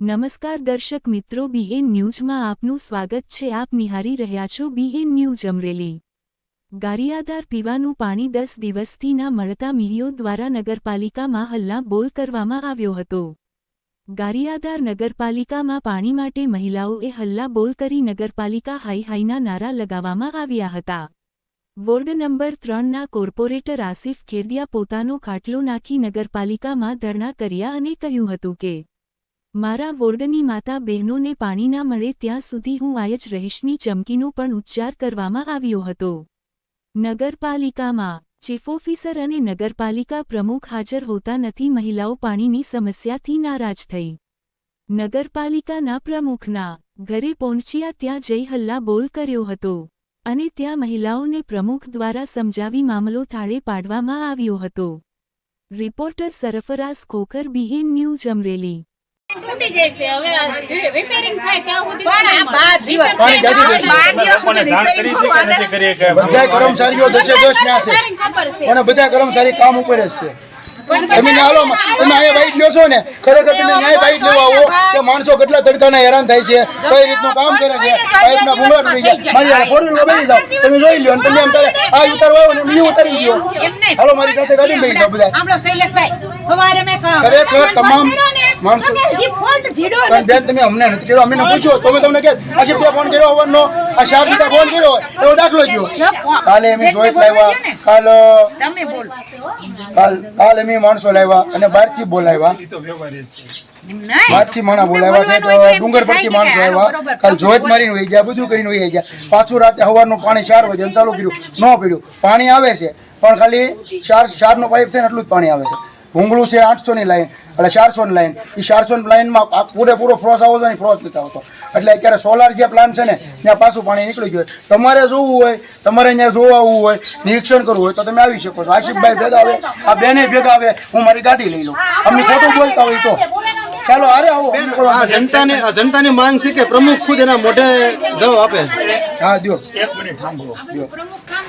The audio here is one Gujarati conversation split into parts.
નમસ્કાર દર્શક મિત્રો બીએન ન્યૂઝમાં આપનું સ્વાગત છે. આપ નિહારી રહ્યા છો બીએન ન્યૂઝ અમરેલી. ગારિયાદાર પીવાનું પાણી દસ દિવસથી ના મળતા મિહીઓ દ્વારા નગરપાલિકામાં હલ્લા બોલ કરવામાં આવ્યો હતો. ગારિયાદાર નગરપાલિકામાં પાણી માટે મહિલાઓએ હલ્લા બોલ કરી નગરપાલિકા હાઈ હાઈના નારા લગાવવામાં આવ્યા હતા. વોર્ડ નંબર ત્રણના કોર્પોરેટર આસિફ ખેરડિયા પોતાનો ખાટલો નાખી નગરપાલિકામાં ધરણા કર્યા અને કહ્યું હતું કે મારા વોર્ડની માતા બહેનોને પાણી ના મળે ત્યાં સુધી હું આય જ રહીશની ચમકીનો પણ ઉચ્ચાર કરવામાં આવ્યો હતો. નગરપાલિકામાં ચીફ ઓફિસર અને નગરપાલિકા પ્રમુખ હાજર હોતા નથી મહિલાઓ પાણીની સમસ્યાથી નારાજ થઈ. નગરપાલિકાના પ્રમુખના ઘરે પહોંચ્યા ત્યાં જઈ હલ્લા બોલ કર્યો હતો અને ત્યાં મહિલાઓને પ્રમુખ દ્વારા સમજાવી મામલો થાળે પાડવામાં આવ્યો હતો. Reporter Sarfaraz Khokhar BN news Amreli. તૂટી જશે હવે રિપેરિંગ થાય ત્યાં સુધી પણ બાર દિવસ બાર દિવસ સુધી જાણ repairing કરી છે કે થયું નથી કરી કે બધા કર્મચારીઓ દસે દસ ન્યા છે. સારી ખબર છે. અને બધા કર્મચારી કામ ઉપર જ છે. તમે હાલો તમે અહીંયા બાઈટ લ્યો છો ને. ખરેખર તમે ન્યાય બાઈટ લેવા આવો કે માણસો કેટલા તડકાના હેરાન થાય છે કઈ રીતનું કામ કરે છે પાઇપના ભૂંગળ થઈ જાય. મારી આ ફોર વ્હીલર બેસી જાઓ. તમે જોઈ લ્યો અને તમે એમ તારે આ ઉતારવા ને ઉતારી ગયો હાલો મારી સાથે ગાડી બેસી જાઓ બધા. ખરેખર તમામ માણસો તમે હજી fault જીડો પણ બેન તમે અમને નથી કર્યો અમને પૂછ્યો તમે તમને કે ફોન કર્યો હોવાનો? આ શાર દીધા ફોન કર્યો એવો દાખલો ગયો કાલે અમે જોઈટ લાવ્યા. કાલ તમે બોલો. કાલ કાલ અમે માણસો લાવ્યા અને બહારથી બોલાવ્યા. નહીં. બહારથી માણા બોલાવ્યા ડુંગર પરથી માણસો આવ્યા કાલ જોઈટ મારીને વહી ગયા બધું કરીને વહી ગયા. પાછું રાતે સવારનું પાણી ચાર વાગે એમ ચાલુ કર્યું. ન પીડ્યું. પાણી આવે છે પણ ખાલી ચાર ચારનો પાઇપ થઈને એટલું જ પાણી આવે છે. ભૂંગળું છે, આઠસોની લાઈન એટલે ચારસોની લાઈન એ ચારસોની લાઈનમાં પૂરેપૂરો ફ્રોસ આવતો ને ફ્રોસ નથી આવતો. એટલે અત્યારે સોલાર જે પ્લાન છે ને, ત્યાં પાછું પાણી નીકળી ગયું તમારે જોવું હોય, તમારે અહીંયા જોવા આવવું હોય, નિરીક્ષણ કરવું હોય, તો તમે આવી શકો છો. આશિફભાઈ ભેગા આવે, આ બેને ભેગા આવે, હું મારી ગાડી લઈ લઉં. અમને ખોટું બોલતા હોય તો. ચાલો અરે આવો. આ જનતાને આ જનતાની માંગ છે કે પ્રમુખ ખુદ એના મોઢે જવાબ આપે હા દ્યો. એક મિનિટ સાંભળો. દ્યો.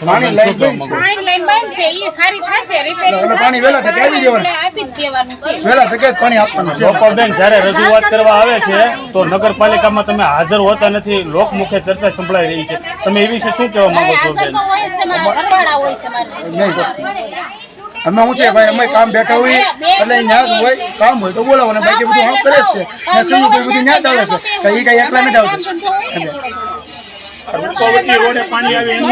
પાણી લઈ પાણી લઈ બંધ છે એ સારી થશે. રિપેરિંગ એટલે પાણી વહેલા તકે આપી દેવાનું. આપી જ દેવાનું છે. વેલા જ પાણી આપવાનું છે. લોકો બેન જ્યારે રજૂઆત કરવા આવે છે તો નગરપાલિકામાં તમે હાજર હોતા નથી લોકમુખે ચર્ચા સંભળાઈ રહી છે. તમે એ વિશે શું કહેવા માંગો છો હાજર બેન? તો હોય છે મારા ઘરવાળા હોય છે મારા નહીં. અમે શું છે ભાઈ? અમે કામ બેઠા હોય એટલે ન્યા જ હોય. કામ હોય તો બોલાવો ને. બાકી બધું હા કરે છે. ને સંયુક્ત બધું ન્યા જ આવે છે. કે એ કઈ એકલા નથી આવતું. રૂપાવતી રોડે પાણી આવે એનું